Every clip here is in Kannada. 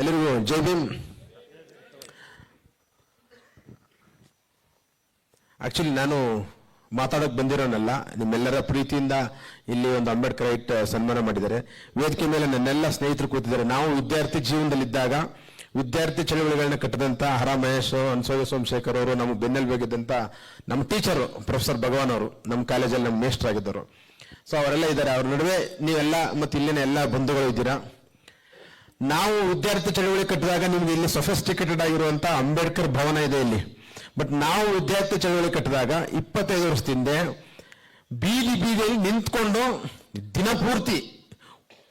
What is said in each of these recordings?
ಎಲ್ಲರಿಗೂ ಜೈ ಭೀಮ್. ಆ್ಯಕ್ಚುಲಿ ನಾನು ಮಾತಾಡೋಕೆ ಬಂದಿರೋನಲ್ಲ, ನಿಮ್ಮೆಲ್ಲರ ಪ್ರೀತಿಯಿಂದ ಇಲ್ಲಿ ಒಂದು ಅಂಬೇಡ್ಕರ್ ಐಟ್ ಸನ್ಮಾನ ಮಾಡಿದ್ದಾರೆ. ವೇದಿಕೆ ಮೇಲೆ ನನ್ನೆಲ್ಲ ಸ್ನೇಹಿತರು ಕೂತಿದ್ದಾರೆ. ನಾವು ವಿದ್ಯಾರ್ಥಿ ಜೀವನದಲ್ಲಿದ್ದಾಗ, ವಿದ್ಯಾರ್ಥಿ ಚಳವಳಿಗಳನ್ನ ಕಟ್ಟಿದಂಥ ಹರ ಮಹೇಶ್ ಅನ್ಸೋಗ ಸೋಮಶೇಖರ್ ಅವರು, ನಮ್ಮ ಬೆನ್ನೆಲುಬಾಗಿದ್ದಂತ ನಮ್ಮ ಟೀಚರು, ಪ್ರೊಫೆಸರ್ ಭಗವಾನ್ ಅವರು, ನಮ್ಮ ಕಾಲೇಜಲ್ಲಿ ನಮ್ಮ ಮೇಸ್ಟರ್ ಆಗಿದ್ದರು ಸೊ ಅವರೆಲ್ಲ ಇದ್ದಾರೆ. ಅವ್ರ ನಡುವೆ ನೀವೆಲ್ಲ ಮತ್ತೆ ಇಲ್ಲಿನ ಎಲ್ಲ ಬಂಧುಗಳು ಇದ್ದೀರಾ? ನಾವು ವಿದ್ಯಾರ್ಥಿ ಚಳವಳಿ ಕಟ್ಟಿದಾಗ ನಿಮ್ಗೆ ಇಲ್ಲಿ ಸೊಫಿಸ್ಟಿಕೇಟೆಡ್ ಆಗಿರುವಂತ ಅಂಬೇಡ್ಕರ್ ಭವನ ಇದೆ ಇಲ್ಲಿ. ಬಟ್ ನಾವು ವಿದ್ಯಾರ್ಥಿ ಚಳವಳಿ ಕಟ್ಟಿದಾಗ ಇಪ್ಪತ್ತೈದು ವರ್ಷದಿಂದ ಬೀದಿ ಬೀದಿಯಲ್ಲಿ ನಿಂತ್ಕೊಂಡು ದಿನಪೂರ್ತಿ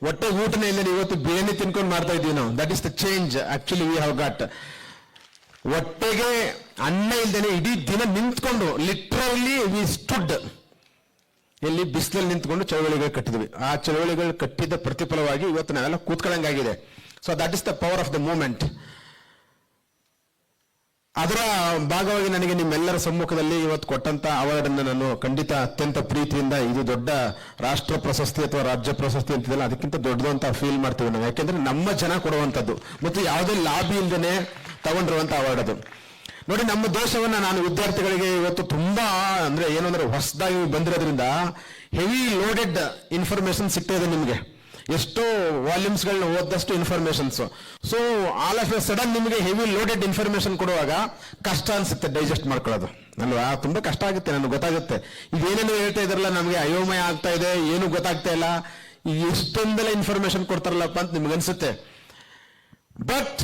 ಒಟ್ಟೆ ಊಟನೇ ಇಲ್ಲ ಇವತ್ತು ಬಿರಿಯಾನಿ ತಿನ್ಕೊಂಡು ಮಾಡ್ತಾ ಇದೀವಿ ನಾವು. That is the change actually we have got ಒಟ್ಟೆಗೆ ಅನ್ನ ಇಲ್ದೇನೆ ಇಡೀ ದಿನ ನಿಂತ್ಕೊಂಡು ಲಿಟ್ರಲಿ ವಿ ಸ್ಟುಡ್ ಇಲ್ಲಿ ಬಿಸಿಲಲ್ಲಿ ನಿಂತ್ಕೊಂಡು ಚಳವಳಿಗಳು ಕಟ್ಟಿದ್ವಿ. ಆ ಚಳವಳಿಗಳು ಕಟ್ಟಿದ ಪ್ರತಿಫಲವಾಗಿ ಇವತ್ತು ನಾವೆಲ್ಲ ಕೂತ್ಕೊಳ್ಳಂಗಾಗಿದೆ so that is the power of the movement ಅದರ ಭಾಗವಾಗಿ ನನಗೆ ನಿಮ್ಮೆಲ್ಲರ ಸಮ್ಮುಖದಲ್ಲಿ ಇವತ್ತು ಕೊಟ್ಟಂತ ಅವಾರ್ಡನ್ನು ನಾನು ಖಂಡಿತ ಅತ್ಯಂತ ಪ್ರೀತಿಯಿಂದ ಇದು ದೊಡ್ಡ ರಾಷ್ಟ್ರ ಪ್ರಶಸ್ತಿ ಅಥವಾ ರಾಜ್ಯ ಪ್ರಶಸ್ತಿ ಅಂತಿದೆಲ್ಲ ಅದಕ್ಕಿಂತ ದೊಡ್ಡದು ಅಂತ ಫೀಲ್ ಮಾಡ್ತೀವಿ ನಾವು. ಯಾಕೆಂದ್ರೆ ನಮ್ಮ ಜನ ಕೊಡುವಂಥದ್ದು ಮತ್ತು ಯಾವುದೇ ಲಾಭಿ ಇಲ್ಲದೇ ತಗೊಂಡಿರುವಂಥ ಅವಾರ್ಡ್ ಅದು ನೋಡಿ, ನಮ್ಮ ದೇಶವನ್ನ ನಾನು ವಿದ್ಯಾರ್ಥಿಗಳಿಗೆ ಇವತ್ತು ತುಂಬ ಅಂದರೆ ಏನು ಅಂದ್ರೆ ಹೊಸದಾಗಿ ಬಂದಿರೋದ್ರಿಂದ ಹೆವಿ ಲೋಡೆಡ್ ಇನ್ಫಾರ್ಮೇಶನ್ ಸಿಗ್ತಾ ಇದೆ ನಿಮಗೆ. ಎಷ್ಟೋ ವಾಲ್ಯೂಮ್ಸ್ಗಳನ್ನ ಓದಷ್ಟು informations so all of a sudden ನಿಮಗೆ ಹೆವಿ ಲೋಡೆಡ್ ಇನ್ಫಾರ್ಮೇಶನ್ ಕೊಡುವಾಗ ಕಷ್ಟ ಅನ್ಸುತ್ತೆ ಡೈಜೆಸ್ಟ್ ಮಾಡ್ಕೊಳ್ಳೋದು. ಅಲ್ವಾ? ತುಂಬಾ ಕಷ್ಟ ಆಗುತ್ತೆ, ನನಗೆ ಗೊತ್ತಾಗುತ್ತೆ. ಇದೇನೇನು ಹೇಳ್ತಾ ಇದ್ರಲ್ಲ, ನಮಗೆ ಅಯೋಮಯ ಆಗ್ತಾ ಇದೆ, ಏನು ಗೊತ್ತಾಗ್ತಾ ಇಲ್ಲ. ಎಷ್ಟೊಂದೆಲ್ಲ ಇನ್ಫಾರ್ಮೇಶನ್ ಕೊಡ್ತಾರಲ್ಲಪ್ಪ ಅಂತ ನಿಮ್ಗೆ ಅನ್ಸುತ್ತೆ. ಬಟ್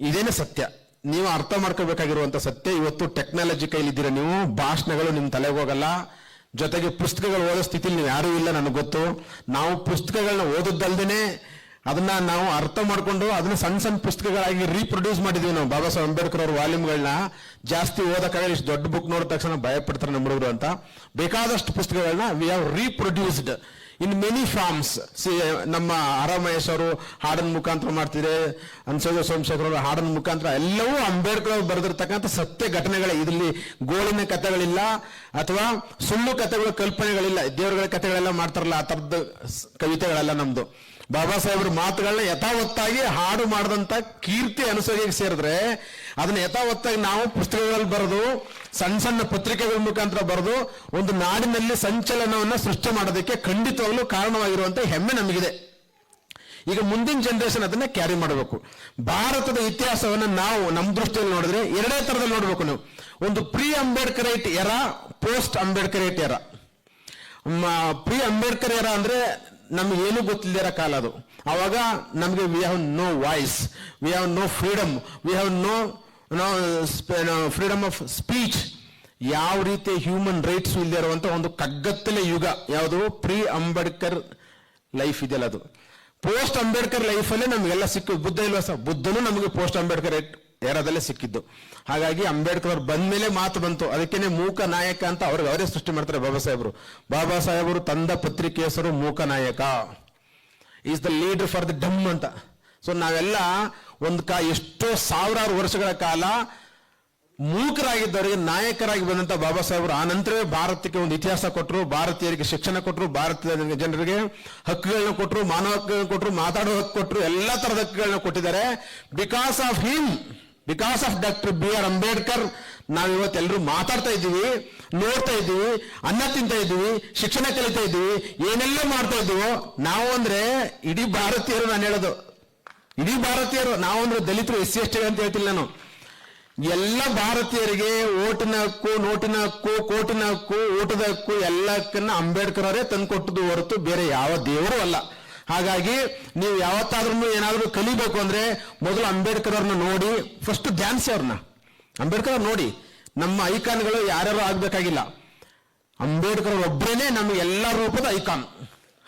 ಇದೇನೇ ಸತ್ಯ. ನೀವು ಅರ್ಥ ಮಾಡ್ಕೋಬೇಕಾಗಿರುವಂತ ಸತ್ಯ, ಇವತ್ತು ಟೆಕ್ನಾಲಜಿ ಕೈಲಿದ್ದೀರ ನೀವು, ಭಾಷಣಗಳು ನಿಮ್ಮ ತಲೆಗೆ ಹೋಗಲ್ಲ. ಜೊತೆಗೆ ಪುಸ್ತಕಗಳು ಓದೋ ಸ್ಥಿತಿಲಿ ನೀವು ಯಾರೂ ಇಲ್ಲ ನನಗೆ ಗೊತ್ತು. ನಾವು ಪುಸ್ತಕಗಳನ್ನ ಓದೋದಲ್ದೇ ಅದನ್ನ ನಾವು ಅರ್ಥ ಮಾಡಿಕೊಂಡು ಅದನ್ನ ಸಣ್ಣ ಸಣ್ಣ ಪುಸ್ತಕಗಳಾಗಿ ರೀಪ್ರೊಡ್ಯೂಸ್ ಮಾಡಿದ್ವಿ ನಾವು. ಬಾಬಾ ಸಾಹೇಬ್ ಅಂಬೇಡ್ಕರ್ ಅವ್ರ ವಾಲ್ಯೂಮ್ಗಳನ್ನ ಜಾಸ್ತಿ ಓದಕ್ಕಾಗಲ್ಲ, ಇಷ್ಟು ದೊಡ್ಡ ಬುಕ್ ನೋಡಿದ ತಕ್ಷಣ ಭಯಪಡ್ತಾರೆ ನಮ್ಮ ಹುಡುಗರು ಅಂತ. ಬೇಕಾದಷ್ಟು ಪುಸ್ತಕಗಳನ್ನ we have reproduced in many forms, see, ನಮ್ಮ ಆರ ಮಹೇಶ್ ಅವರು ಹಾಡನ್ ಮುಖಾಂತರ ಮಾಡ್ತಿದ್ರೆ ಅನ್ಸೋಗ ಸೋಮಶೇಖರ್ ಅವರು, ಹಾಡನ್ ಮುಖಾಂತರ ಎಲ್ಲವೂ ಅಂಬೇಡ್ಕರ್ ಅವರು ಬರೆದಿರ್ತಕ್ಕಂಥ ಸತ್ಯ ಘಟನೆಗಳೇ. ಇದರಲ್ಲಿ ಗೋಳಿನ ಕಥೆಗಳಿಲ್ಲ, ಅಥವಾ ಸುಳ್ಳು ಕಥೆಗಳು, ಕಲ್ಪನೆಗಳಿಲ್ಲ. ದೇವರುಗಳ ಕಥೆಗಳೆಲ್ಲ ಮಾಡ್ತಾರಲ್ಲ, ಆ ಥರದ ಕವಿತೆಗಳೆಲ್ಲ ನಮ್ದು. ಬಾಬಾ ಸಾಹೇಬ್ರ ಮಾತುಗಳನ್ನ ಯಥಾವತ್ತಾಗಿ ಹಾಡು ಮಾಡಿದಂಥ ಕೀರ್ತಿ ಅನುಸರಿಗೆ ಸೇರಿದ್ರೆ ಅದನ್ನ ಯಥಾವತ್ತಾಗಿ ನಾವು ಪುಸ್ತಕಗಳಲ್ಲಿ ಬರೆದು, ಸಣ್ಣ ಸಣ್ಣ ಪತ್ರಿಕೆಗಳ ಮುಖಾಂತರ ಬರೆದು, ಒಂದು ನಾಡಿನಲ್ಲಿ ಸಂಚಲನವನ್ನ ಸೃಷ್ಟಿ ಮಾಡೋದಕ್ಕೆ ಖಂಡಿತವಾಗ್ಲೂ ಕಾರಣವಾಗಿರುವಂತ ಹೆಮ್ಮೆ ನಮಗಿದೆ. ಈಗ ಮುಂದಿನ ಜನರೇಷನ್ ಅದನ್ನ ಕ್ಯಾರಿ ಮಾಡಬೇಕು. ಭಾರತದ ಇತಿಹಾಸವನ್ನ ನಾವು ನಮ್ಮ ದೃಷ್ಟಿಯಲ್ಲಿ ನೋಡಿದ್ರೆ ಎರಡೇ ತರದಲ್ಲಿ ನೋಡ್ಬೇಕು ನೀವು. ಒಂದು ಪ್ರೀ ಅಂಬೇಡ್ಕರೈಟ್ ಎರ ಪೋಸ್ಟ್ ಅಂಬೇಡ್ಕರೈಟ್ ಎರ ಪ್ರೀ ಅಂಬೇಡ್ಕರ್ ಎರ ಅಂದ್ರೆ ನಮ್ಗೆ ಏನು ಗೊತ್ತಿಲ್ಲದಿರೋ ಕಾಲ ಅದು. ಅವಾಗ ನಮಗೆ we have no voice we have no freedom we have no freedom of speech ಯಾವ ರೀತಿ ಹ್ಯೂಮನ್ ರೈಟ್ಸ್ ಇಲ್ಲದೆ ಇರುವಂಥ ಒಂದು ಕಗ್ಗತ್ತಲೆ ಯುಗ. ಯಾವುದು? ಪ್ರೀ ಅಂಬೇಡ್ಕರ್ ಲೈಫ್ ಇದೆಯಲ್ಲ ಅದು. ಪೋಸ್ಟ್ ಅಂಬೇಡ್ಕರ್ ಲೈಫಲ್ಲೇ ನಮಗೆಲ್ಲ ಸಿಕ್ಕು ಬುದ್ಧ ಇಲ್ವಾ ಸರ್? ಬುದ್ಧನೂ ನಮಗೆ ಪೋಸ್ಟ್ ಅಂಬೇಡ್ಕರ್ ಏರಾದಲ್ಲೇ ಸಿಕ್ಕಿದ್ದು. ಹಾಗಾಗಿ ಅಂಬೇಡ್ಕರ್ ಅವ್ರು ಬಂದ್ಮೇಲೆ ಮಾತು ಬಂತು. ಅದಕ್ಕೇನೆ ಮೂಕ ನಾಯಕ ಅಂತ ಅವ್ರಿಗೆ ಅವರೇ ಸೃಷ್ಟಿ ಮಾಡ್ತಾರೆ ಬಾಬಾ ಸಾಹೇಬರು. ಬಾಬಾ ಸಾಹೇಬರು ತಂದ ಪತ್ರಿಕೆ ಹೆಸರು Mook Nayak. Is the leader for the dumb ಅಂತ. ಸೊ ನಾವೆಲ್ಲ ಒಂದು ಕಾ ಎಷ್ಟೋ ಸಾವಿರಾರು ವರ್ಷಗಳ ಕಾಲ ಮೂಕರಾಗಿದ್ದವರಿಗೆ ನಾಯಕರಾಗಿ ಬಂದಂತ ಬಾಬಾ ಸಾಹೇಬರು, ಆ ನಂತರವೇ ಭಾರತಕ್ಕೆ ಒಂದು ಇತಿಹಾಸ ಕೊಟ್ಟರು ಭಾರತೀಯರಿಗೆ ಶಿಕ್ಷಣ ಕೊಟ್ಟರು ಭಾರತೀಯ ಜನರಿಗೆ ಹಕ್ಕುಗಳನ್ನ ಕೊಟ್ಟರು ಮಾನವ ಹಕ್ಕುಗಳನ್ನ ಕೊಟ್ಟರು ಮಾತಾಡೋ ಹಕ್ಕು ಕೊಟ್ಟರು ಎಲ್ಲ ಥರದ ಹಕ್ಕುಗಳನ್ನ ಕೊಟ್ಟಿದ್ದಾರೆ. Because of him because of doctor B R Ambedkar ನಾವು ಇವತ್ತೆಲ್ಲರೂ ಮಾತಾಡ್ತಾ ಇದ್ದೀವಿ, ನೋಡ್ತಾ ಇದ್ದೀವಿ, ಅನ್ನ ತಿಂತಾ ಇದ್ದೀವಿ, ಶಿಕ್ಷಣ ಕಲಿತಾ ಇದ್ದೀವಿ, ಏನೆಲ್ಲ ಮಾಡ್ತಾ ಇದ್ದೀವೋ ನಾವು ಅಂದ್ರೆ ಇಡೀ ಭಾರತೀಯರು ನಾನು ಹೇಳೋದು ಇಡೀ ಭಾರತೀಯರು, ನಾವಂದ್ರೆ ದಲಿತರು, ಎಸ್ ಸಿ, ಎಸ್ ಟಿ ಅಂತ ಹೇಳ್ತಿಲ್ಲ ನಾನು. ಎಲ್ಲ ಭಾರತೀಯರಿಗೆ ಓಟಿನ ಹಕ್ಕು, ನೋಟಿನ ಹಕ್ಕು, ಕೋಟಿನ ಹಕ್ಕು, ಊಟದ ಹಕ್ಕು ಎಲ್ಲಕ್ಕನ್ನ ಅಂಬೇಡ್ಕರ್ ಅವರೇ ತಂದುಕೊಟ್ಟದ್ದು ಹೊರತು ಬೇರೆ ಯಾವ ದೇವರು ಅಲ್ಲ. ಹಾಗಾಗಿ ನೀವು ಯಾವತ್ತಾದ್ರೂ ಏನಾದರೂ ಕಲಿಬೇಕು ಅಂದ್ರೆ ಮೊದಲು ಅಂಬೇಡ್ಕರ್ ಅವ್ರನ್ನ ನೋಡಿ ಫಸ್ಟ್ ಧ್ಯಾನಿಸಿ ಅವ್ರನ್ನ. ಅಂಬೇಡ್ಕರ್ ಅವ್ರು ನೋಡಿ, ನಮ್ಮ ಐಕಾನ್ಗಳು ಯಾರ್ಯಾರು ಆಗ್ಬೇಕಾಗಿಲ್ಲ. ಅಂಬೇಡ್ಕರ್ ಅವ್ರ ಒಬ್ಬರೇನೆ ನಮ್ಗೆ ಎಲ್ಲ ರೂಪದ ಐಕಾನ್.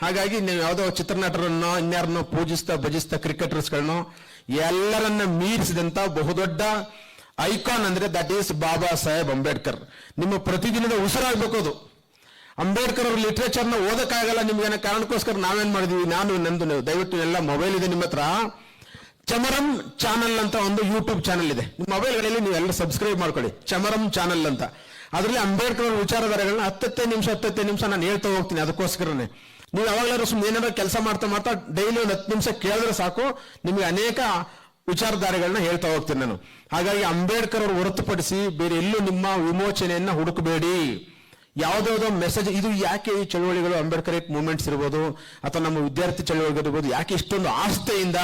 ಹಾಗಾಗಿ ನೀವು ಯಾವುದೋ ಚಿತ್ರನಟರನ್ನೋ ಇನ್ಯಾರನ್ನೋ ಪೂಜಿಸ್ತಾ ಭಜಿಸ್ತಾ ಕ್ರಿಕೆಟರ್ಸ್ಗಳನ್ನೋ ಎಲ್ಲರನ್ನ ಮೀರಿಸಿದಂತ ಬಹುದೊಡ್ಡ ಐಕಾನ್ ಅಂದ್ರೆ ದಟ್ ಈಸ್ ಬಾಬಾ ಸಾಹೇಬ್ ಅಂಬೇಡ್ಕರ್. ನಿಮ್ಮ ಪ್ರತಿದಿನದ ಉಸಿರಾಗಬೇಕು ಅದು. ಅಂಬೇಡ್ಕರ್ ಅವ್ರ ಲಿಟ್ರೇಚರ್ನ ಓದಕ್ಕಾಗಲ್ಲ ನಿಮ್ಗೆ ಕಾರಣಕ್ಕೋಸ್ಕರ ನಾವೇನ್ ಮಾಡಿದ್ವಿ? ನಾನು, ನಂದು ದಯವಿಟ್ಟು ಎಲ್ಲ ಮೊಬೈಲ್ ಇದೆ ನಿಮ್ಮ ಹತ್ರ. ಚಮರಂ ಚಾನಲ್ ಅಂತ ಒಂದು ಯೂಟ್ಯೂಬ್ ಚಾನಲ್ ಇದೆ. ನಿಮ್ಮ ಮೊಬೈಲ್ಗಳಲ್ಲಿ ನೀವು ಎಲ್ಲ ಸಬ್ಸ್ಕ್ರೈಬ್ ಮಾಡ್ಕೊಳ್ಳಿ. ಚಮರಂ ಚಾನಲ್ ಅಂತ. ಅದರಲ್ಲಿ ಅಂಬೇಡ್ಕರ್ ಅವ್ರ ವಿಚಾರಧಾರೆಗಳನ್ನ ಹತ್ತತ್ತೇ ನಿಮಿಷ ಹತ್ತತ್ತೇ ನಿಮಿಷ ನಾನು ಹೇಳ್ತಾ ಹೋಗ್ತೀನಿ ಅದಕ್ಕೋಸ್ಕರನೇ. ನೀವು ಯಾವಾಗಲಾದ್ರೂ ಸುಮ್ಮನೆ ಏನಾದ್ರು ಕೆಲಸ ಮಾಡ್ತಾ ಮಾಡ್ತಾ ಡೈಲಿ ಒಂದು ಹತ್ತು ನಿಮಿಷ ಕೇಳಿದ್ರೆ ಸಾಕು, ನಿಮಗೆ ಅನೇಕ ವಿಚಾರಧಾರೆಗಳನ್ನ ಹೇಳ್ತಾ ಹೋಗ್ತೀನಿ ನಾನು. ಹಾಗಾಗಿ ಅಂಬೇಡ್ಕರ್ ಅವರು ಹೊರತುಪಡಿಸಿ ಬೇರೆ ಎಲ್ಲೂ ನಿಮ್ಮ ವಿಮೋಚನೆಯನ್ನ ಹುಡುಕಬೇಡಿ. ಯಾವುದ್ಯಾವುದೋ ಮೆಸೇಜ್ ಇದು ಯಾಕೆ ಈ ಚಳುವಳಿಗಳು ಅಂಬೇಡ್ಕರ್ ಮೂವ್ಮೆಂಟ್ಸ್ ಇರ್ಬೋದು, ಅಥವಾ ನಮ್ಮ ವಿದ್ಯಾರ್ಥಿ ಚಳುವಳಿಗಳು ಇರ್ಬೋದು, ಯಾಕೆ ಇಷ್ಟೊಂದು ಆಸ್ಥೆಯಿಂದ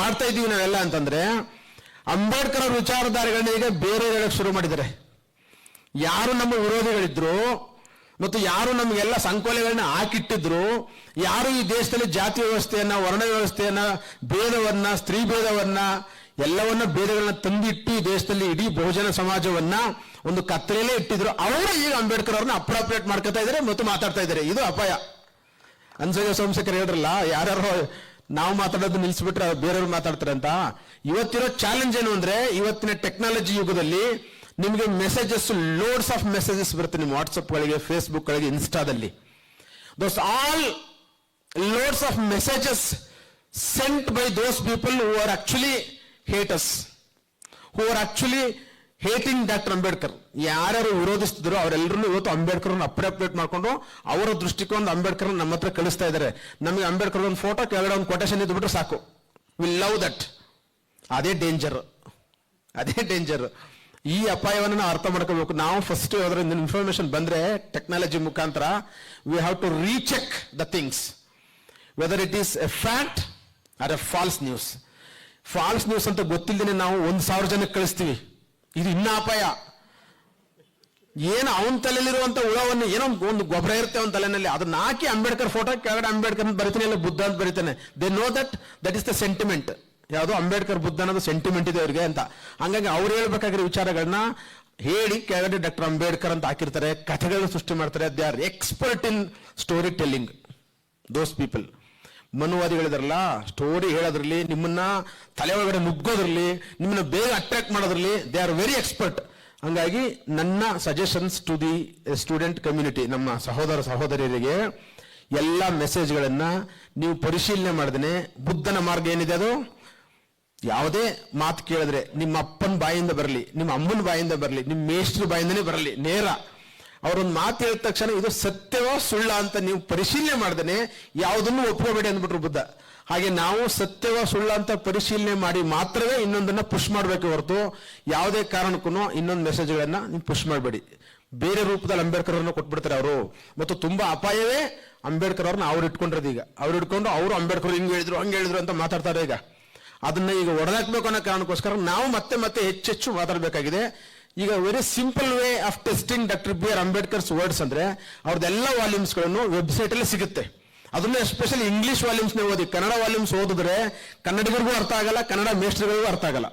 ಮಾಡ್ತಾ ಇದೀವಿ ನಾವೆಲ್ಲ ಅಂತಂದ್ರೆ, ಅಂಬೇಡ್ಕರ್ ಅವ್ರ ವಿಚಾರಧಾರೆಗಳನ್ನ ಈಗ ಬೇರೆ ಹೇಳಕ್ ಶುರು ಮಾಡಿದ್ದಾರೆ. ಯಾರು ನಮ್ಮ ವಿರೋಧಿಗಳಿದ್ರು ಮತ್ತು ಯಾರು ನಮಗೆಲ್ಲ ಸಂಕೋಲೆಗಳನ್ನ ಹಾಕಿಟ್ಟಿದ್ರು, ಯಾರು ಈ ದೇಶದಲ್ಲಿ ಜಾತಿ ವ್ಯವಸ್ಥೆಯನ್ನ, ವರ್ಣ ವ್ಯವಸ್ಥೆಯನ್ನ, ಭೇದವನ್ನ, ಸ್ತ್ರೀ ಭೇದವನ್ನ, ಎಲ್ಲವನ್ನ ಭೇದಗಳನ್ನ ತಂದಿಟ್ಟು ಈ ದೇಶದಲ್ಲಿ ಇಡೀ ಬಹುಜನ ಸಮಾಜವನ್ನ ಒಂದು ಕತ್ತಲೆಯಲ್ಲೇ ಇಟ್ಟಿದ್ರು, ಅವರು ಈಗ ಅಂಬೇಡ್ಕರ್ ಅವ್ರನ್ನ ಅಪ್ರಾಪ್ರಿಯೇಟ್ ಮಾಡ್ಕೊತಾ ಇದ್ದಾರೆ ಮತ್ತು ಮಾತಾಡ್ತಾ ಇದ್ದಾರೆ. ಇದು ಅಪಾಯ. ಅನ್ಸಗ ಸೋಮಶೇಖರ್ ಹೇಳಿದ್ರಲ್ಲ ಯಾರು ನಾವು ಮಾತಾಡೋದು ನಿಲ್ಲಿಸ್ಬಿಟ್ರೆ ಬೇರೆಯವ್ರು ಮಾತಾಡ್ತಾರೆ ಅಂತ ಇವತ್ತಿರೋ ಚಾಲೆಂಜ್ ಏನು ಅಂದ್ರೆ, ಇವತ್ತಿನ ಟೆಕ್ನಾಲಜಿ ಯುಗದಲ್ಲಿ ನಿಮಗೆ ಮೆಸೇಜಸ್ ಲೋಡ್ಸ್ ಆಫ್ ಮೆಸೇಜಸ್ ಬರುತ್ತೆ ನಿಮ್ಮ ವಾಟ್ಸಪ್ಗಳಿಗೆ ಫೇಸ್ಬುಕ್ಗಳಿಗೆ ಇನ್ಸ್ಟಾದಲ್ಲಿ those all loads of messages sent by those people who are actually hates who are actually hating doctor Ambedkar ಯಾರ್ಯಾರು ವಿರೋಧಿಸ್ತಿದ್ರು ಅವರೆಲ್ಲರೂ ಇವತ್ತು ಅಂಬೇಡ್ಕರ್ ಅಪ್ಡೇಟ್ ಮಾಡ್ಕೊಂಡು ಅವರ ದೃಷ್ಟಿಕೋನ ಅಂಬೇಡ್ಕರ್ ನಮ್ಮ ಹತ್ರ ಕಳಿಸ್ತಾ ಇದ್ದಾರೆ. ನಮಗೆ ಅಂಬೇಡ್ಕರ್ ಒಂದು ಫೋಟೋ ಕೆಳಗಡೆ ಒಂದು ಕೊಟೇಶನ್ ಇದ್ಬಿಟ್ರೆ ಸಾಕು. ವಿಲ್ ಲವ್ ದಟ್ ಅದೇ ಡೇಂಜರ್ ಅದೇ ಡೇಂಜರ್ ಈ ಅಪಾಯವನ್ನು ನಾವು ಅರ್ಥ ಮಾಡ್ಕೋಬೇಕು ನಾವು ಫಸ್ಟ್ ಅದರಿಂದ ಇನ್ಫಾರ್ಮೇಶನ್ ಬಂದ್ರೆ ಟೆಕ್ನಾಲಜಿ ಮುಖಾಂತರ we have to recheck the things whether it is a fact or a false news false news ಅಂತ ಗೊತ್ತಿಲ್ಲದೆ ನಾವು ಒಂದು ಸಾವಿರ ಜನಕ್ಕೆ ಕಳಿಸ್ತೀವಿ. ಇದು ಇನ್ನ ಅಪಾಯ. ಏನು ಅವನ ತಲೆಯಲ್ಲಿರುವಂತ ಹುಳವನ್ನು ಏನೋ ಒಂದು ಗೊಬ್ಬರ ಇರುತ್ತೆ ಅವನ ತಲೆನಲ್ಲಿ, ಅದನ್ನ ಹಾಕಿ ಅಂಬೇಡ್ಕರ್ ಫೋಟೋ ಕೆಳಗಡೆ ಅಂಬೇಡ್ಕರ್ ಬರಿತಾನೆ, ಇಲ್ಲ ಬುದ್ಧ ಅಂತ ಬರಿತಾನೆ. They know that that is the sentiment ಯಾವುದು ಅಂಬೇಡ್ಕರ್ ಬುದ್ಧ ಅನ್ನೋದು ಸೆಂಟಿಮೆಂಟ್ ಇದೆ ಅವರಿಗೆ ಅಂತ. ಹಂಗಾಗಿ ಅವ್ರು ಹೇಳ್ಬೇಕಾಗಿರೋ ವಿಚಾರಗಳನ್ನ ಹೇಳಿ ಕೆಳಗಡೆ ಡಾಕ್ಟರ್ ಅಂಬೇಡ್ಕರ್ ಅಂತ ಹಾಕಿರ್ತಾರೆ ಕಥೆಗಳನ್ನ ಸೃಷ್ಟಿ ಮಾಡ್ತಾರೆ. They are expert in story telling those people ಮನುವಾದಿಗಳಿದಾರಲ್ಲ story ಹೇಳೋದ್ರಲ್ಲಿ ನಿಮ್ಮನ್ನ ತಲೆ ಒಳಗಡೆ ನುಗ್ಗೋದ್ರಲ್ಲಿ, ನಿಮ್ಮನ್ನ ಬೇಗ ಅಟ್ರಾಕ್ಟ್ ಮಾಡೋದ್ರಲ್ಲಿ ದೇ ಆರ್ ವೆರಿ ಎಕ್ಸ್ಪರ್ಟ್ ಹಂಗಾಗಿ ನನ್ನ suggestions to the student community ನಮ್ಮ ಸಹೋದರ ಸಹೋದರಿಯರಿಗೆ ಎಲ್ಲ ಮೆಸೇಜ್ಗಳನ್ನು ನೀವು ಪರಿಶೀಲನೆ ಮಾಡಿದ್ರೆ ಬುದ್ಧನ ಮಾರ್ಗ ಏನಿದೆ ಅದು? ಯಾವುದೇ ಮಾತು ಕೇಳಿದ್ರೆ ನಿಮ್ಮ ಅಪ್ಪನ ಬಾಯಿಂದ ಬರಲಿ, ನಿಮ್ಮ ಅಮ್ಮನ ಬಾಯಿಂದ ಬರಲಿ, ನಿಮ್ಮ ಮೇಷ್ಟ್ರ ಬಾಯಿಂದನೇ ಬರಲಿ, ನೇರ. ಅವರೊಂದು ಮಾತು ಹೇಳಿದ ತಕ್ಷಣ ಇದು ಸತ್ಯವೋ ಸುಳ್ಳ ಅಂತ ನೀವು ಪರಿಶೀಲನೆ ಮಾಡ್ದೇನೆ ಯಾವುದನ್ನು ಒಪ್ಕೋಬೇಡಿ ಅಂದ್ಬಿಟ್ರು ಬುದ್ಧ. ಹಾಗೆ ನಾವು ಸತ್ಯವೋ ಸುಳ್ಳ ಅಂತ ಪರಿಶೀಲನೆ ಮಾಡಿ ಮಾತ್ರವೇ ಇನ್ನೊಂದನ್ನ ಪುಷ್ ಮಾಡಬೇಕು ಹೊರತು ಯಾವುದೇ ಕಾರಣಕ್ಕೂ ಇನ್ನೊಂದು ಮೆಸೇಜ್ಗಳನ್ನ ನೀವು ಪುಷ್ ಮಾಡಬೇಡಿ. ಬೇರೆ ರೂಪದಲ್ಲಿ ಅಂಬೇಡ್ಕರ್ ಅವ್ರನ್ನ ಕೊಟ್ಬಿಡ್ತಾರೆ ಅವರು. ಮತ್ತು ತುಂಬಾ ಅಪಾಯವೇ ಅಂಬೇಡ್ಕರ್ ಅವ್ರನ್ನ ಅವ್ರು ಇಟ್ಕೊಂಡಿರೋದು ಈಗ. ಅವ್ರು ಇಟ್ಕೊಂಡು ಅವರು ಅಂಬೇಡ್ಕರ್ ಹಿಂಗೆ ಹೇಳಿದ್ರು, ಹಂಗೆ ಹೇಳಿದ್ರು ಅಂತ ಮಾತಾಡ್ತಾರೆ ಈಗ. ಅದನ್ನ ಈಗ ಹೊಡೆದಾಕ್ಬೇಕು ಅನ್ನೋ ಕಾರಣಕ್ಕೋಸ್ಕರ ನಾವು ಮತ್ತೆ ಮತ್ತೆ ಹೆಚ್ಚೆಚ್ಚು ಮಾತಾಡಬೇಕಾಗಿದೆ. ಈಗ very simple way of testing doctor B R Ambedkar's words ಅಂದ್ರೆ ಅವ್ರದ್ದೆಲ್ಲ ವಾಲ್ಯೂಮ್ಸ್ಗಳನ್ನು ವೆಬ್ಸೈಟ್ ಅಲ್ಲಿ ಸಿಗುತ್ತೆ. ಅದನ್ನ ಎಸ್ಪೆಷಲಿ ಇಂಗ್ಲಿಷ್ ವಾಲ್ಯೂಮ್ಸ್ನೇ ಓದಿ. ಕನ್ನಡ ವಾಲ್ಯೂಮ್ಸ್ ಓದಿದ್ರೆ ಕನ್ನಡಿಗರಿಗೂ ಅರ್ಥ ಆಗಲ್ಲ, ಕನ್ನಡ ಮೇಸ್ಟ್ರಿಗಳಿಗೂ ಅರ್ಥ ಆಗಲ್ಲ.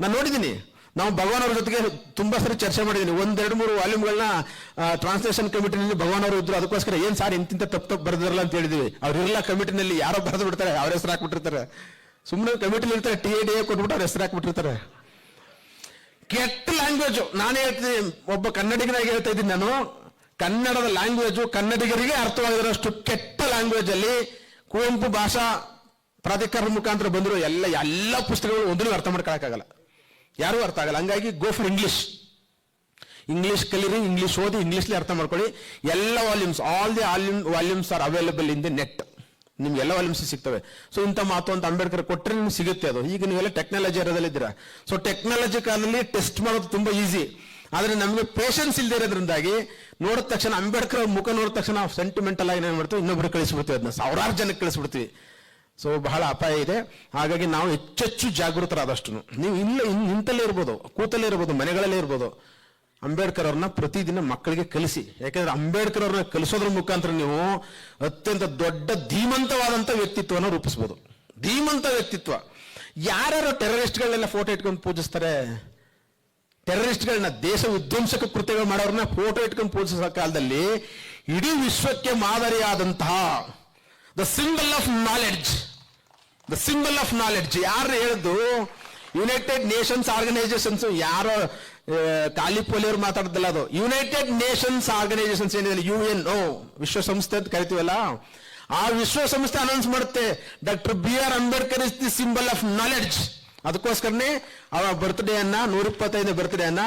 ನಾನು ನೋಡಿದ್ದೀನಿ. ನಾವು ಭಗವಾನ್ ಅವ್ರ ಜೊತೆಗೆ ತುಂಬಾ ಸರಿ ಚರ್ಚೆ ಮಾಡಿದ್ದೀನಿ. ಒಂದೆರಡು ಮೂರು ವಾಲ್ಯೂಮ್ಗಳನ್ನ ಟ್ರಾನ್ಸ್ಲೇಷನ್ ಕಮಿಟಿನಲ್ಲಿ ಭಗವಾನ್ ಅವರು ಇದ್ರು. ಅದಕ್ಕೋಸ್ಕರ ಏನ್ ಸಾರ್ ಇಂತಿಂತ ತಪ್ಪು ತಪ್ಪು ಬರೆದಿರಲ್ಲ ಅಂತ ಹೇಳಿದ್ವಿ. ಅವ್ರಿರಲ್ಲ ಕಮಿಟಿನಲ್ಲಿ ಯಾರೋ ಬರೆದು ಬಿಡ್ತಾರೆ. ಅವ್ರ ಹೆಸರು ಹಾಕ್ಬಿಟ್ಟಿರ್ತಾರೆ. ಸುಮ್ಮನೆ ಕಮಿಟಿಲಿ ಇರ್ತಾರೆ ಟಿ ಎ ಡಿ ಎ ಕೊಟ್ಬಿಟ್ಟು ಹೆಸರು ಹಾಕ್ಬಿಟ್ಟಿರ್ತಾರೆ. ಕೆಟ್ಟ ಲ್ಯಾಂಗ್ವೇಜು ನಾನು ಹೇಳ್ತೀನಿ, ಒಬ್ಬ ಕನ್ನಡಿಗನಾಗಿ ಹೇಳ್ತಾ ಇದ್ದೀನಿ ನಾನು. ಕನ್ನಡದ ಲ್ಯಾಂಗ್ವೇಜು ಕನ್ನಡಿಗರಿಗೆ ಅರ್ಥವಾಗಿರೋಷ್ಟು ಕೆಟ್ಟ ಲ್ಯಾಂಗ್ವೇಜ್ ಅಲ್ಲಿ ಕುವೆಂಪು ಭಾಷಾ ಪ್ರಾಧಿಕಾರ ಮುಖಾಂತರ ಬಂದಿರೋ ಎಲ್ಲ ಎಲ್ಲ ಪುಸ್ತಕಗಳು ಒಂದೂ ಅರ್ಥ ಮಾಡ್ಕೊಳಕ್ಕಾಗಲ್ಲ. ಯಾರೂ ಅರ್ಥ ಆಗಲ್ಲ. ಹಂಗಾಗಿ ಗೋ ಫಾರ್ ಇಂಗ್ಲೀಷ್ ಇಂಗ್ಲೀಷ್ ಕಲೀರಿ ಇಂಗ್ಲೀಷ್ ಓದಿ ಇಂಗ್ಲೀಷ್ಲಿ ಅರ್ಥ ಮಾಡ್ಕೊಳ್ಳಿ. ಎಲ್ಲ volumes all the ಆಲ್ಯೂಮ್ volumes are available in the net ನಿಮ್ಗೆ ಎಲ್ಲ ವಾಲ್ಯೂಮ್ಸ್ ಸಿಗ್ತವೆ. ಸೊ ಇಂಥ ಮಾತು ಅಂತ ಅಂಬೇಡ್ಕರ್ ಕೊಟ್ಟರೆ ನಿಮ್ಗೆ ಸಿಗುತ್ತೆ ಅದು. ಈಗ ನೀವೆಲ್ಲ ಟೆಕ್ನಾಲಜಿ ಇರೋದಲ್ಲಿದ್ದೀರಾ ಸೊ ಟೆಕ್ನಾಲಜಿ ಕಾಲದಲ್ಲಿ ಟೆಸ್ಟ್ ಮಾಡೋದು ತುಂಬ ಈಸಿ ಆದರೆ ನಮಗೆ ಪೇಷನ್ಸ್ ಇಲ್ಲದೆ ಇರೋದ್ರಿಂದಾಗಿ ನೋಡಿದ ತಕ್ಷಣ ಅಂಬೇಡ್ಕರ್ ಮುಖ ನೋಡಿದ ತಕ್ಷಣ ಸೆಂಟಿಮೆಂಟಲ್ ಆಗಿ ಏನು ಮಾಡ್ತೀವಿ ಇನ್ನೊಬ್ರು ಕಳಿಸ್ಬಿಡ್ತೀವಿ ಅದನ್ನ. ಸಾವಿರಾರು ಜನಕ್ಕೆ ಕಳಿಸ್ಬಿಡ್ತೀವಿ. ಸೊ ಬಹಳ ಅಪಾಯ ಇದೆ. ಹಾಗಾಗಿ ನಾವು ಹೆಚ್ಚೆಚ್ಚು ಜಾಗೃತರಾದಷ್ಟು ನೀವು ಇಲ್ಲ ನಿಂತಲ್ಲೇ ಇರ್ಬೋದು. ಕೂತಲ್ಲೇ ಇರ್ಬೋದು. ಮನೆಗಳಲ್ಲೇ ಇರ್ಬೋದು. ಅಂಬೇಡ್ಕರ್ ಅವ್ರನ್ನ ಪ್ರತಿದಿನ ಮಕ್ಕಳಿಗೆ ಕಲಿಸಿ. ಯಾಕಂದ್ರೆ ಅಂಬೇಡ್ಕರ್ ಅವ್ರನ್ನ ಕಲಿಸೋದ್ರ ಮುಖಾಂತರ ನೀವು ಅತ್ಯಂತ ದೊಡ್ಡ ಧೀಮಂತವಾದಂತ ವ್ಯಕ್ತಿತ್ವನ ರೂಪಿಸ್ಬೋದು. ಧೀಮಂತ ವ್ಯಕ್ತಿತ್ವ. ಯಾರ್ಯಾರು ಟೆರರಿಸ್ಟ್ಗಳನ್ನೆಲ್ಲ ಫೋಟೋ ಇಟ್ಕೊಂಡು ಪೂಜಿಸ್ತಾರೆ? ಟೆರರಿಸ್ಟ್ಗಳನ್ನ ದೇಶ ವಿಧ್ವಂಸಕ ಕೃತ್ಯಗಳು ಮಾಡೋರನ್ನ ಫೋಟೋ ಇಟ್ಕೊಂಡು ಪೂಜಿಸೋ ಕಾಲದಲ್ಲಿ ಇಡೀ ವಿಶ್ವಕ್ಕೆ ಮಾದರಿಯಾದಂತಹ the symbol of knowledge the symbol of knowledge ಯಾರು ಹೇಳಿದ್ದು ಯುನೈಟೆಡ್ ನೇಷನ್ಸ್ ಆರ್ಗನೈಸೇಷನ್ಸ್ ಯಾರೋ ಖಾಲಿ ಪೋಲಿಯವ್ರು ಮಾತಾಡ್ದಲ್ಲ ಅದು. ಯುನೈಟೆಡ್ ನೇಷನ್ಸ್ ಆರ್ಗನೈಸೇಷನ್ಸ್ ಏನಿದೆ ಯು ಎನ್ ಓ, ವಿಶ್ವಸಂಸ್ಥೆ ಅಂತ ಕರಿತೀವಲ್ಲ? ಆ ವಿಶ್ವಸಂಸ್ಥೆ ಅನೌನ್ಸ್ ಮಾಡುತ್ತೆ. Doctor B R Ambedkar is the symbol of knowledge ಅದಕ್ಕೋಸ್ಕರನೇ ಅವರ ಬರ್ತ್ಡೇ ಅನ್ನ ನೂರ ಇಪ್ಪತ್ತೈದು ಬರ್ತ್ಡೇ ಅನ್ನ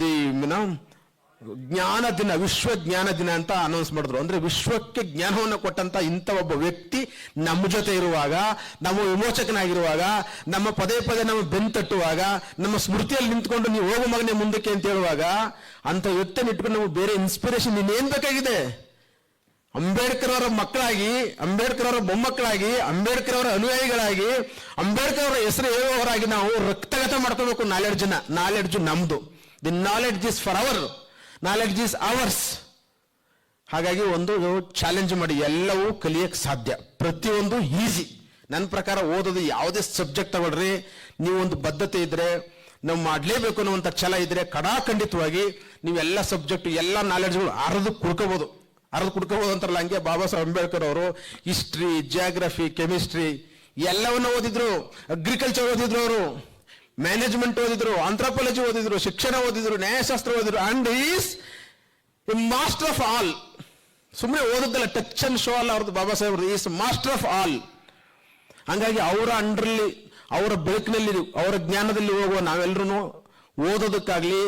ದಿ ಜ್ಞಾನ ದಿನ ವಿಶ್ವ ಜ್ಞಾನ ದಿನ ಅಂತ ಅನೌನ್ಸ್ ಮಾಡಿದ್ರು. ಅಂದ್ರೆ ವಿಶ್ವಕ್ಕೆ ಜ್ಞಾನವನ್ನು ಕೊಟ್ಟಂತ ಇಂಥ ಒಬ್ಬ ವ್ಯಕ್ತಿ ನಮ್ಮ ಜೊತೆ ಇರುವಾಗ ನಾವು ವಿಮೋಚಕನಾಗಿರುವಾಗ, ನಮ್ಮ ಪದೇ ಪದೇ ನಮ್ಮ ಬೆನ್ ತಟ್ಟುವಾಗ, ನಮ್ಮ ಸ್ಮೃತಿಯಲ್ಲಿ ನಿಂತ್ಕೊಂಡು ನೀವು ಹೋಗು ಮಗನೇ ಮುಂದಕ್ಕೆ ಅಂತ ಹೇಳುವಾಗ ಅಂತ ವ್ಯಕ್ತಿಯನ್ನು ಇಟ್ಕೊಂಡು ನಾವು ಬೇರೆ ಇನ್ಸ್ಪಿರೇಷನ್ ಇನ್ನೇನ್ ಬೇಕಾಗಿದೆ? ಅಂಬೇಡ್ಕರ್ ಅವರ ಮಕ್ಕಳಾಗಿ, ಅಂಬೇಡ್ಕರ್ ಅವರ ಮೊಮ್ಮಕ್ಕಳಾಗಿ, ಅಂಬೇಡ್ಕರ್ ಅವರ ಅನುಯಾಯಿಗಳಾಗಿ, ಅಂಬೇಡ್ಕರ್ ಅವರ ಹೆಸರು ಹೇಳುವವರಾಗಿ ನಾವು ರಕ್ತಗತ ಮಾಡ್ಕೋಬೇಕು ನಾಲೆಡ್ಜ್ನ ನಾಲೆಡ್ಜ್ ನಮ್ದು. The knowledge is for our knowledge is ours ಹಾಗಾಗಿ ಒಂದು ಚಾಲೆಂಜ್ ಮಾಡಿ, ಎಲ್ಲವೂ ಕಲಿಯಕ್ಕೆ ಸಾಧ್ಯ. ಪ್ರತಿಯೊಂದು ಈಸಿ ನನ್ನ ಪ್ರಕಾರ ಓದೋದು ಯಾವುದೇ ಸಬ್ಜೆಕ್ಟ್ ತಗೊಳ್ರಿ. ನೀವು ಒಂದು ಬದ್ಧತೆ ಇದ್ರೆ, ನಾವು ಮಾಡಲೇಬೇಕು ಅನ್ನುವಂಥ ಛಲ ಇದ್ರೆ ಕಡಾಖಂಡಿತವಾಗಿ ನೀವೆಲ್ಲ ಸಬ್ಜೆಕ್ಟ್ ಎಲ್ಲ ನಾಲೆಡ್ಜ್ಗಳು ಅರ್ದು ಕುಡ್ಕೋಬಹುದು ಅರ್ದು ಕುಡ್ಕೋಬಹುದು ಅಂತಾರಲ್ಲ ಹಂಗೆ ಬಾಬಾ ಸಾಹೇಬ್ ಅಂಬೇಡ್ಕರ್ ಅವರು. ಹಿಸ್ಟ್ರಿ ಜಿಯಾಗ್ರಫಿ ಕೆಮಿಸ್ಟ್ರಿ ಎಲ್ಲವನ್ನ ಓದಿದ್ರು. ಅಗ್ರಿಕಲ್ಚರ್ ಓದಿದ್ರು ಅವರು. ಮ್ಯಾನೇಜ್ಮೆಂಟ್ ಓದಿದ್ರು ಆಂಥ್ರಾಪಾಲಜಿ ಓದಿದ್ರು, ಶಿಕ್ಷಣ ಓದಿದ್ರು, ನ್ಯಾಯಶಾಸ್ತ್ರ ಓದಿದ್ರು and is a master of all ಸುಮ್ಮನೆ ಓದಿದ್ದಲ್ಲ ಟಚ್ ಅಂಡ್ ಶೋ ಅಲ್ಲ ಅವ್ರದ್ದು Baba Saheb is master of all ಹಂಗಾಗಿ ಅವರ ಅಂಡ್ರಲ್ಲಿ, ಅವರ ಬೆಳಕಿನಲ್ಲಿ, ಅವರ ಜ್ಞಾನದಲ್ಲಿ ಹೋಗುವ ನಾವೆಲ್ಲರೂ ಓದೋದಕ್ಕಾಗಲಿ,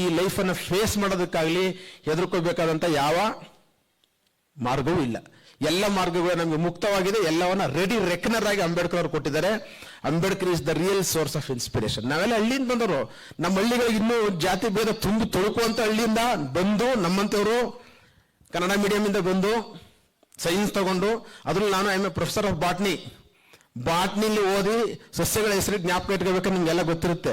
ಈ ಲೈಫನ್ನು ಫೇಸ್ ಮಾಡೋದಕ್ಕಾಗ್ಲಿ, ಹೆದರ್ಕೋಬೇಕಾದಂಥ ಯಾವ ಮಾರ್ಗವೂ ಇಲ್ಲ. ಎಲ್ಲ ಮಾರ್ಗಗಳು ನಮಗೆ ಮುಕ್ತವಾಗಿದೆ. ಎಲ್ಲವನ್ನ ರೆಡಿ ರೆಕ್ನರ್ ಆಗಿ ಅಂಬೇಡ್ಕರ್ ಅವರು ಕೊಟ್ಟಿದ್ದಾರೆ. Ambedkar is the real source of inspiration ನಾವೆಲ್ಲ ಹಳ್ಳಿಯಿಂದ ಬಂದವರು. ನಮ್ಮ ಹಳ್ಳಿಗಳಿಗೆ ಇನ್ನೂ ಜಾತಿ ಭೇದ ತುಂಬಿ ತೊಳುಕುವಂತ ಹಳ್ಳಿಯಿಂದ ಬಂದು ನಮ್ಮಂತವರು ಕನ್ನಡ ಮೀಡಿಯಂ ಇಂದ ಬಂದು ಸೈನ್ಸ್ ತಗೊಂಡು, ಅದ್ರಲ್ಲಿ ನಾನು I am professor of botany ಬಾಟ್ನಿಲಿ ಓದಿ ಸಸ್ಯಗಳ ಹೆಸರು ಜ್ಞಾಪಕ ಇಟ್ಕೋಬೇಕು ನಿಮ್ಗೆಲ್ಲ ಗೊತ್ತಿರುತ್ತೆ.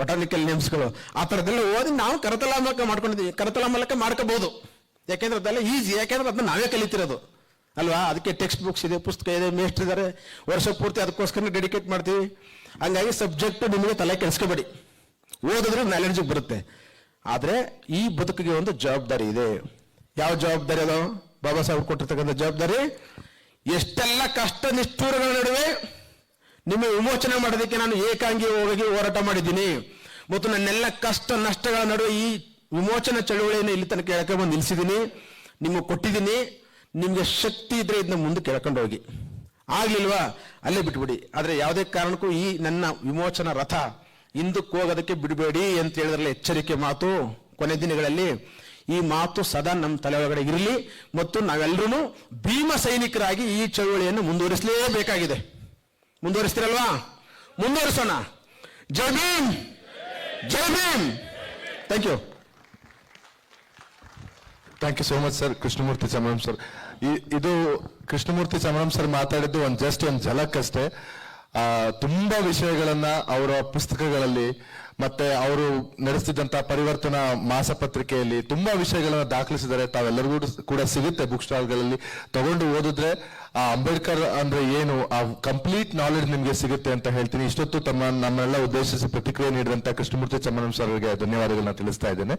ಬಟಾನಿಕಲ್ ನೇಮ್ಸ್ಗಳು ಆ ಥರದ್ದೆಲ್ಲ ಓದಿ ನಾವು ಕರತಲ ಮೂಲಕ ಮಾಡ್ಕೊಂಡಿದ್ದೀವಿ. ಕರತಲ ಮೂಲಕ ಮಾಡ್ಕೋಬಹುದು. ಯಾಕೆಂದ್ರೆ ಅದೆಲ್ಲ ಈಸಿ ಯಾಕೆಂದ್ರೆ ಅದನ್ನ ನಾವೇ ಕಲಿತಿರೋದು. ಅಲ್ವಾ? ಅದಕ್ಕೆ ಟೆಕ್ಸ್ಟ್ ಬುಕ್ಸ್ ಇದೆ, ಪುಸ್ತಕ ಇದೆ ಮೇಸ್ಟ್ರ್ ಇದ್ದಾರೆ ವರ್ಷ ಪೂರ್ತಿ ಅದಕ್ಕೋಸ್ಕರ ಡೆಡಿಕೇಟ್ ಮಾಡ್ತೀವಿ. ಹಂಗಾಗಿ ಸಬ್ಜೆಕ್ಟ್ ನಿಮಗೆ ತಲೆ ಕೆಡಿಸ್ಕೋಬೇಡಿ. ಓದಿದ್ರೆ ನಾಲೆಡ್ಜ್ ಬರುತ್ತೆ. ಆದರೆ ಈ ಬದುಕಿಗೆ ಒಂದು ಜವಾಬ್ದಾರಿ ಇದೆ. ಯಾವ ಜವಾಬ್ದಾರಿ ಅದು? ಬಾಬಾ ಸಾಹೇಬ್ ಕೊಟ್ಟಿರ್ತಕ್ಕಂಥ ಜವಾಬ್ದಾರಿ? ಎಷ್ಟೆಲ್ಲ ಕಷ್ಟ ನಿಷ್ಠೂರಗಳ ನಡುವೆ ನಿಮ್ಮ ವಿಮೋಚನೆ ಮಾಡೋದಕ್ಕೆ ನಾನು ಏಕಾಂಗಿ ಹೋಗಿ ಹೋರಾಟ ಮಾಡಿದ್ದೀನಿ. ಮತ್ತು ನನ್ನೆಲ್ಲ ಕಷ್ಟ ನಷ್ಟಗಳ ನಡುವೆ ಈ ವಿಮೋಚನಾ ಚಳುವಳಿಯನ್ನು ಇಲ್ಲಿ ತನಕ ಎಳ್ಕೊಂಡು ಬಂದು ನಿಲ್ಲಿಸಿದ್ದೀನಿ. ನಿಮಗೆ ಕೊಟ್ಟಿದ್ದೀನಿ. ನಿಮಗೆ ಶಕ್ತಿ ಇದ್ರೆ ಇದನ್ನ ಮುಂದೆ ಕೆಳ್ಕೊಂಡು ಹೋಗಿ. ಆಗ್ಲಿಲ್ವಾ? ಅಲ್ಲೇ ಬಿಟ್ಬಿಡಿ. ಆದ್ರೆ ಯಾವುದೇ ಕಾರಣಕ್ಕೂ ಈ ನನ್ನ ವಿಮೋಚನಾ ರಥ ಹಿಂದಕ್ಕೆ ಹೋಗೋದಕ್ಕೆ ಬಿಡಬೇಡಿ ಅಂತ ಹೇಳಿದ್ರಲ್ಲ ಎಚ್ಚರಿಕೆ ಮಾತು ಕೊನೆ ದಿನಗಳಲ್ಲಿ. ಈ ಮಾತು ಸದಾ ನಮ್ಮ ತಲೆ ಒಳಗಡೆ ಇರಲಿ ಮತ್ತು ನಾವೆಲ್ಲರೂ ಭೀಮ ಸೈನಿಕರಾಗಿ ಈ ಚಳುವಳಿಯನ್ನು ಮುಂದುವರಿಸಲೇಬೇಕಾಗಿದೆ. ಮುಂದುವರಿಸ್ತೀರಲ್ವಾ? ಮುಂದುವರಿಸೋಣ. ಜೈ ಭೀಮ್! ಜೈ Bhim! Thank you thank you so much sir Krishnamurthy Chamaram sir ಇದು ಕೃಷ್ಣಮೂರ್ತಿ ಚಮರಂ ಸರ್ ಮಾತಾಡಿದ್ದು ಒಂದು ಜಸ್ಟ್ ಒಂದು ಝಲಕ್ ಅಷ್ಟೇ ಆ, ತುಂಬಾ ವಿಷಯಗಳನ್ನ ಅವರ ಪುಸ್ತಕಗಳಲ್ಲಿ ಮತ್ತೆ ಅವರು ನಡೆಸಿದಂತ ಪರಿವರ್ತನಾ ಮಾಸಪತ್ರಿಕೆಯಲ್ಲಿ ತುಂಬಾ ವಿಷಯಗಳನ್ನ ದಾಖಲಿಸಿದ್ದಾರೆ. ತಾವೆಲ್ಲರಿಗೂ ಕೂಡ ಸಿಗುತ್ತೆ ಬುಕ್ ಸ್ಟಾಲ್ಗಳಲ್ಲಿ ತಗೊಂಡು ಓದಿದ್ರೆ ಆ ಅಂಬೇಡ್ಕರ್ ಅಂದ್ರೆ ಏನು ಆ ಕಂಪ್ಲೀಟ್ ನಾಲೆಡ್ಜ್ ನಿಮ್ಗೆ ಸಿಗುತ್ತೆ ಅಂತ ಹೇಳ್ತೀನಿ. ಇಷ್ಟೊತ್ತು ತಮ್ಮ ನಮ್ಮೆಲ್ಲ ಉದ್ದೇಶಿಸಿ ಪ್ರತಿಕ್ರಿಯೆ ನೀಡಿದಂತ ಕೃಷ್ಣಮೂರ್ತಿ ಚಮ್ಮನ್ ಸರ್ ಅವರಿಗೆ ಧನ್ಯವಾದಗಳನ್ನ ತಿಳಿಸ್ತಾ ಇದ್ದೇನೆ.